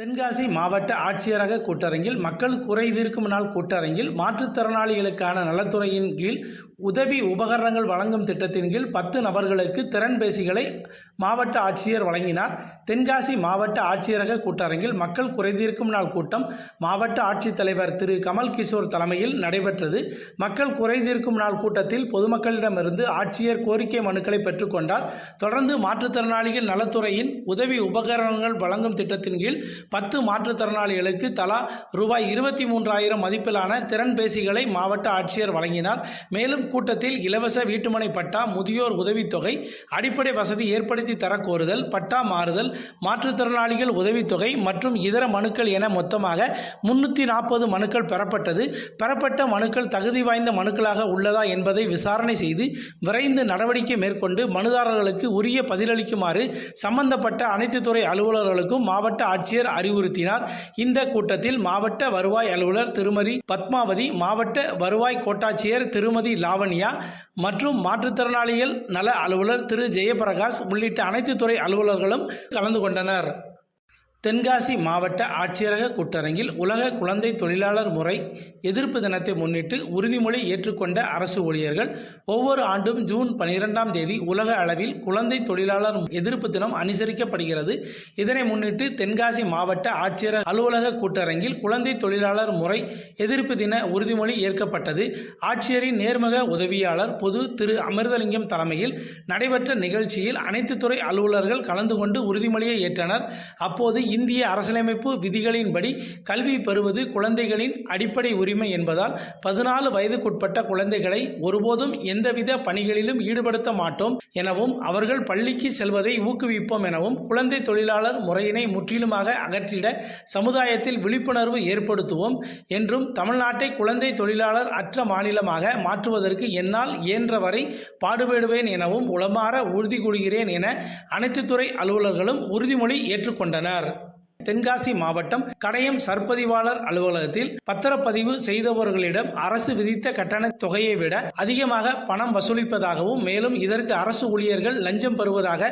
தென்காசி மாவட்ட ஆட்சியரக கூட்டரங்கில் மக்கள் குறைதீர்க்கும் நாள் கூட்டரங்கில் மாற்றுத்திறனாளிகளுக்கான நலத்துறையின் கீழ் உதவி உபகரணங்கள் வழங்கும் திட்டத்தின் கீழ் பத்து நபர்களுக்கு திறன்பேசிகளை மாவட்ட ஆட்சியர் வழங்கினார். தென்காசி மாவட்ட ஆட்சியரக கூட்டரங்கில் மக்கள் குறைதீர்க்கும் நாள் கூட்டம் மாவட்ட ஆட்சித்தலைவர் திரு. கமல் கிஷோர் தலைமையில் நடைபெற்றது. மக்கள் குறைதீர்க்கும் நாள் கூட்டத்தில் பொதுமக்களிடமிருந்து ஆட்சியர் கோரிக்கை மனுக்களை பெற்றுக்கொண்டார் தொடர்ந்து மாற்றுத்திறனாளிகள் நலத்துறையின் உதவி உபகரணங்கள் வழங்கும் திட்டத்தின் கீழ் பத்து மாற்றுத்திறனாளிகளுக்கு தலா ரூபாய் இருபத்தி மூன்றாயிரம் மதிப்பிலான திறன்பேசிகளை மாவட்ட ஆட்சியர் வழங்கினார். மேலும் கூட்டத்தில் இலவச வீட்டுமனை பட்டா முதியோர் உதவித்தொகை அடிப்படை வசதி ஏற்படுத்தி தரக்கோருதல் கோருதல் பட்டா மாறுதல் மாற்றுத்திறனாளிகள் உதவித்தொகை மற்றும் இதர மனுக்கள் என மொத்தமாக முன்னூற்றி நாற்பது மனுக்கள் பெறப்பட்டது. பெறப்பட்ட மனுக்கள் தகுதி வாய்ந்த மனுக்களாக உள்ளதா என்பதை விசாரணை செய்து விரைந்து நடவடிக்கை மேற்கொண்டு மனுதாரர்களுக்கு உரிய பதிலளிக்குமாறு சம்பந்தப்பட்ட அனைத்து துறை அலுவலர்களுக்கும் மாவட்ட ஆட்சியர் அறிவுறுத்தினார். இந்த கூட்டத்தில் மாவட்ட வருவாய் அலுவலர் திருமதி பத்மாவதி மாவட்ட வருவாய் கோட்டாட்சியர் திருமதி லாவண்யா மற்றும் மாற்றுத்திறனாளிகள் நல அலுவலர் திரு. ஜெயபிரகாஷ் உள்ளிட்ட அனைத்து துறை அலுவலர்களும் கலந்து கொண்டனர். தென்காசி மாவட்ட ஆட்சியரக கூட்டரங்கில் உலக குழந்தை தொழிலாளர் முறை எதிர்ப்பு தினத்தை முன்னிட்டு உறுதிமொழி ஏற்றுக்கொண்ட அரசு ஊழியர்கள் ஒவ்வொரு ஆண்டும் ஜூன் பனிரெண்டாம் தேதி உலக அளவில் குழந்தை தொழிலாளர் எதிர்ப்பு தினம் அனுசரிக்கப்படுகிறது. இதனை முன்னிட்டு தென்காசி மாவட்ட ஆட்சியர் அலுவலக கூட்டரங்கில் குழந்தை தொழிலாளர் முறை எதிர்ப்பு தின உறுதிமொழி ஏற்கப்பட்டது. ஆட்சியரின் நேர்முக உதவியாளர் பொது திரு அமிர்தலிங்கம் தலைமையில் நடைபெற்ற நிகழ்ச்சியில் அனைத்து துறை அலுவலர்கள் கலந்து கொண்டு உறுதிமொழியை ஏற்றனர். அப்போது இந்திய அரசியலமைப்பு விதிகளின்படி கல்வி பெறுவது குழந்தைகளின் அடிப்படை உரிமை என்பதால் பதினாலு வயதுக்குட்பட்ட குழந்தைகளை ஒருபோதும் எந்தவித பணிகளிலும் ஈடுபடுத்த மாட்டோம் எனவும் அவர்கள் பள்ளிக்கு செல்வதை ஊக்குவிப்போம் எனவும் குழந்தை தொழிலாளர் முறையினை முற்றிலுமாக அகற்றிட சமுதாயத்தில் விழிப்புணர்வு ஏற்படுத்துவோம் என்றும் தமிழ்நாட்டை குழந்தை தொழிலாளர் அற்ற மாநிலமாக மாற்றுவதற்கு என்னால் இயன்றவரை பாடுபடுவேன் எனவும் உளமாற உறுதி கூறுகிறேன் என அனைத்து துறை அலுவலர்களும் உறுதிமொழி ஏற்றுக்கொண்டனர். தென்காசி மாவட்டம் கடையம் சர்பதிவாளர் அலுவலகத்தில் பத்திரப்பதிவு செய்தவர்களிடம் அரசு விதித்த கட்டண தொகையை விட அதிகமாக பணம் வசூலிப்பதாகவும் மேலும் இதற்கு அரசு ஊழியர்கள் லஞ்சம் பெறுவதாக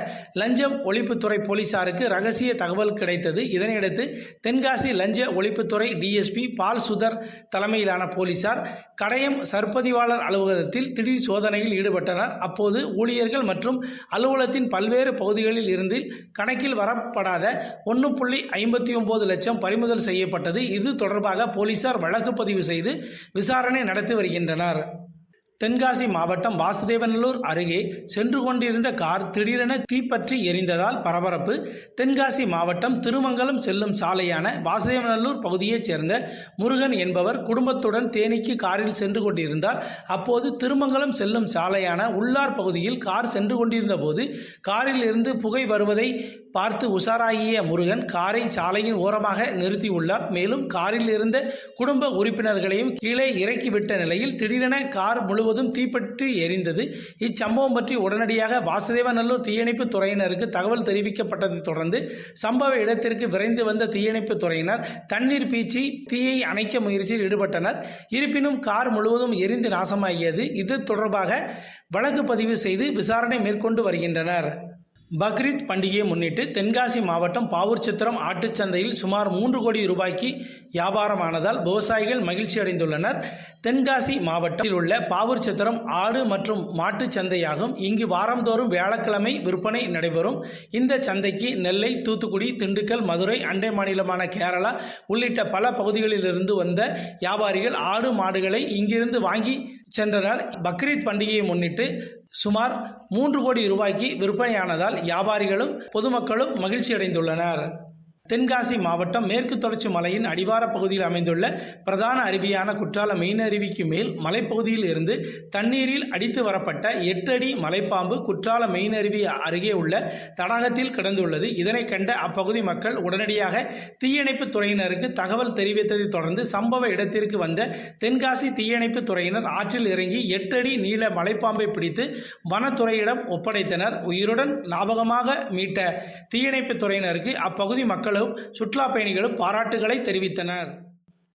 லஞ்சம் ஒழிப்புத்துறை போலீசாருக்கு ரகசிய தகவல் கிடைத்தது. இதனையடுத்து தென்காசி லஞ்ச ஒழிப்புத்துறை டிஎஸ்பி பால் சுதர் தலைமையிலான போலீசார் கடையம் சர்பதிவாளர் அலுவலகத்தில் திடீர் சோதனையில் ஈடுபட்டனர். அப்போது ஊழியர்கள் மற்றும் அலுவலகத்தின் பல்வேறு பகுதிகளில் இருந்து கணக்கில் வரப்படாத ஒன்று புள்ளி ஐம்பத்தி ஒன்பது லட்சம் பறிமுதல் செய்யப்பட்டது. இது தொடர்பாக போலீசார் வழக்கு பதிவு செய்து விசாரணை நடத்தி வருகின்றனர். தென்காசி மாவட்டம் வாசுதேவநல்லூர் அருகே சென்று கொண்டிருந்த கார் திடீரென தீப்பற்றி எரிந்ததால் பரபரப்பு. தென்காசி மாவட்டம் திருமங்கலம் செல்லும் சாலையான வாசுதேவநல்லூர் பகுதியைச் சேர்ந்த முருகன் என்பவர் குடும்பத்துடன் தேனிக்கு காரில் சென்று கொண்டிருந்தார். அப்போது திருமங்கலம் செல்லும் சாலையான உள்ளார் பகுதியில் கார் சென்று கொண்டிருந்த போது காரில் இருந்து புகை வருவதை பார்த்து உஷாராகிய முருகன் காரை சாலையின் ஓரமாக நிறுத்தியுள்ளார் மேலும் காரில் இருந்த குடும்ப உறுப்பினர்களையும் கீழே இறக்கிவிட்ட நிலையில் திடீரென கார் முழுவதும் தீப்பற்றி எரிந்தது. இச்சம்பவம் பற்றி உடனடியாக வாசுதேவநல்லூர் தீயணைப்பு துறையினருக்கு தகவல் தெரிவிக்கப்பட்டதைத் தொடர்ந்து சம்பவ இடத்திற்கு விரைந்து வந்த தீயணைப்பு துறையினர் தண்ணீர் பீச்சி தீயை அணைக்க முயற்சியில் ஈடுபட்டனர். இருப்பினும் கார் முழுவதும் எரிந்து நாசமாகியது. இது தொடர்பாக வழக்கு பதிவு செய்து விசாரணை மேற்கொண்டு வருகின்றனர். பக்ரீத் பண்டிகையை முன்னிட்டு தென்காசி மாவட்டம் பாவூர் சித்திரம் சுமார் மூன்று கோடி ரூபாய்க்கு வியாபாரமானதால் விவசாயிகள் மகிழ்ச்சி அடைந்துள்ளனர். தென்காசி மாவட்டத்தில் உள்ள பாவூர் சித்திரம் ஆடு மற்றும் மாட்டுச் சந்தையாகும். இங்கு வாரந்தோறும் வியாழக்கிழமை விற்பனை நடைபெறும். இந்த சந்தைக்கு நெல்லை தூத்துக்குடி திண்டுக்கல் மதுரை அண்டை மாநிலமான கேரளா உள்ளிட்ட பல பகுதிகளிலிருந்து வந்த வியாபாரிகள் ஆடு மாடுகளை இங்கிருந்து வாங்கி சென்றனர் பக்ரீத் பண்டிகையை முன்னிட்டு சுமார் மூன்று கோடி ரூபாய்க்கு விற்பனையானதால் வியாபாரிகளும் பொதுமக்களும் மகிழ்ச்சி அடைந்துள்ளனர் தென்காசி மாவட்டம் மேற்கு தொடர்ச்சி மலையின் அடிவார பகுதியில் அமைந்துள்ள பிரதான அருவியான குற்றால மெயின் அருவிக்கு மேல் மலைப்பகுதியில் இருந்து தண்ணீரில் அடித்து வரப்பட்ட எட்டு அடி மலைப்பாம்பு குற்றால மெயின் அருவி அருகே உள்ள தடாகத்தில் கிடந்துள்ளது. இதனை கண்ட அப்பகுதி மக்கள் உடனடியாக தீயணைப்பு துறையினருக்கு தகவல் தெரிவித்ததைத் தொடர்ந்து சம்பவ இடத்திற்கு வந்த தென்காசி தீயணைப்பு துறையினர் ஆற்றில் இறங்கி எட்டு அடி நீள மலைப்பாம்பை பிடித்து வனத்துறையிடம் ஒப்படைத்தனர். உயிருடன் லாபகமாக மீட்ட தீயணைப்பு துறையினருக்கு அப்பகுதி மக்கள் மக்களும் சுற்றுலா பயணிகளும் பாராட்டுகளை தெரிவித்தனர்.